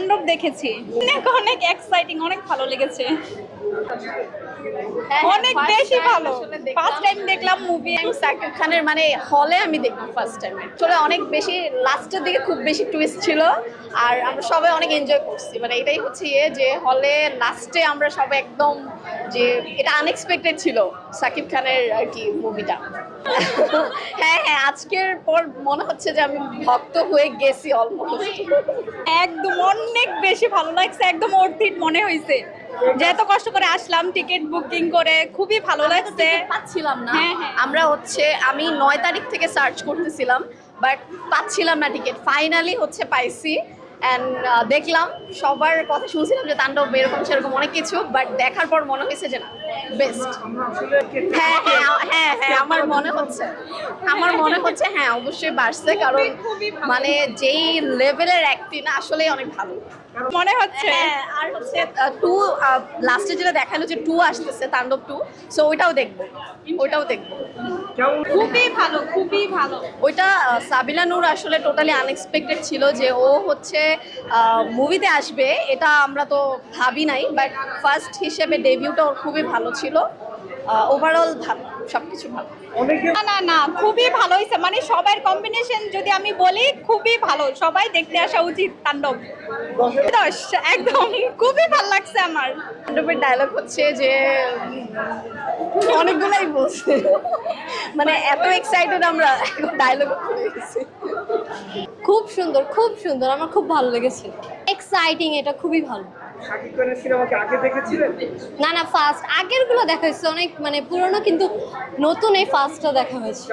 তাণ্ডব দেখেছি। অনেক অনেক এক্সাইটিং অনেক ভালো লেগেছে। অনেক বেশি ভালো। ফার্স্ট টাইম দেখলাম। মুভি সাকিব খানের মানে হলে আমি দেখলাম ফার্স্ট টাইম চলে অনেক বেশি লাস্টের দিকে খুব বেশি টুইস্ট ছিল। আর আমরা সবাই অনেক এনজয় করছি। মানে এটাই হচ্ছে ইয়ে যে হলে লাস্টে আমরা সবাই একদম যে এটা আনএক্সপেক্টেড ছিল সাকিব খানের আর কি মুভিটা হ্যাঁ হ্যাঁ আজকের পর মনে হচ্ছে যে আমি ভক্ত হয়ে গেছি অলমোস্ট একদম অনেক বেশি ভালো লাগছে একদম অর্থিত মনে হয়েছে যে এত কষ্ট করে আসলাম টিকিট বুকিং করে খুবই ভালো লাগছে। পাচ্ছিলাম না। হ্যাঁ, হ্যাঁ। আমরা হচ্ছে আমি নয় তারিখ থেকে সার্চ করতেছিলাম বাট পাচ্ছিলাম না টিকিট। ফাইনালি হচ্ছে পাইছি। অ্যান্ড দেখলাম, সবার কথা শুনছিলাম যে তাণ্ডব এরকম সেরকম অনেক কিছু বাট দেখার পর মনে হয়েছে যে না বেস্ট হ্যাঁ হ্যাঁ হ্যাঁ হ্যাঁ আমার মনে হচ্ছে। আমার মনে হচ্ছে হ্যাঁ অবশ্যই বাড়ছে কারণ মানে যেই লেভেলের অ্যাক্টিং আসলেই অনেক ভালো। মনে হচ্ছে হ্যাঁ আর হচ্ছে টু লাস্টে যেটা দেখাল যে টু আসতেছে তাণ্ডব টু সো ওইটাও দেখব। ওইটাও দেখব। খুবই ভালো খুবই ভালো। ওইটা সাবিলা নূর আসলে টোটালি আনএক্সপেক্টেড ছিল যে ও হচ্ছে মুভিতে আসবে এটা আমরা তো ভাবি নাই বাট ফার্স্ট হিসেবে ডেবিউটা ওর খুবই ভালো ছিল। ওভারঅল ভালো সব কিছু ভালো। না না না খুবই ভালো হয়েছে। মানে সবার কম্বিনেশন যদি আমি বলি খুবই ভালো। সবাই দেখতে আসা উচিত তাণ্ডব। দশ একদম। খুবই ভালো লাগছে আমার। তাণ্ডবের ডায়লগ হচ্ছে যে অনেকগুলাই বলছে। মানে এত এক্সাইটেড আমরা ডায়লগ খুব সুন্দর খুব সুন্দর। আমার খুব ভালো লেগেছে। এক্সাইটিং এটা খুবই ভালো। শাকিব খানের সিনেমাকে আগে দেখেছিলেন? না না ফার্স্ট আগেরগুলো দেখা হয়েছে অনেক মানে পুরনো কিন্তু নতুন এই ফার্স্টটা দেখা হয়েছে।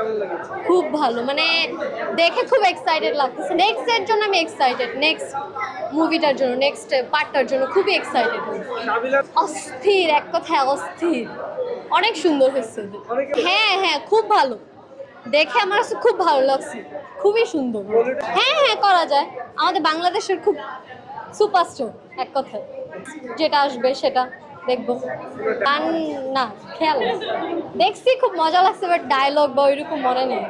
খুব ভালো মানে দেখে খুব এক্সাইটেড লাগতেছে। নেক্সট এর জন্য আমি এক্সাইটেড নেক্সট মুভিটার জন্য নেক্সট পার্টটার জন্য খুবই এক্সাইটেড অস্থির এক কথায় অস্থির। অনেক সুন্দর হয়েছে। হ্যাঁ হ্যাঁ খুব ভালো। দেখে আমার খুব ভালো লাগছে। খুবই সুন্দর। হ্যাঁ হ্যাঁ করা যায়। আমাদের বাংলাদেশের খুব সুপারস্টার, এক কথায়। যেটা আসবে সেটা দেখব। গান না, খেয়াল দেখছি খুব মজা লাগছে বাট ডায়লগ বা ওইরকম মনে নেই।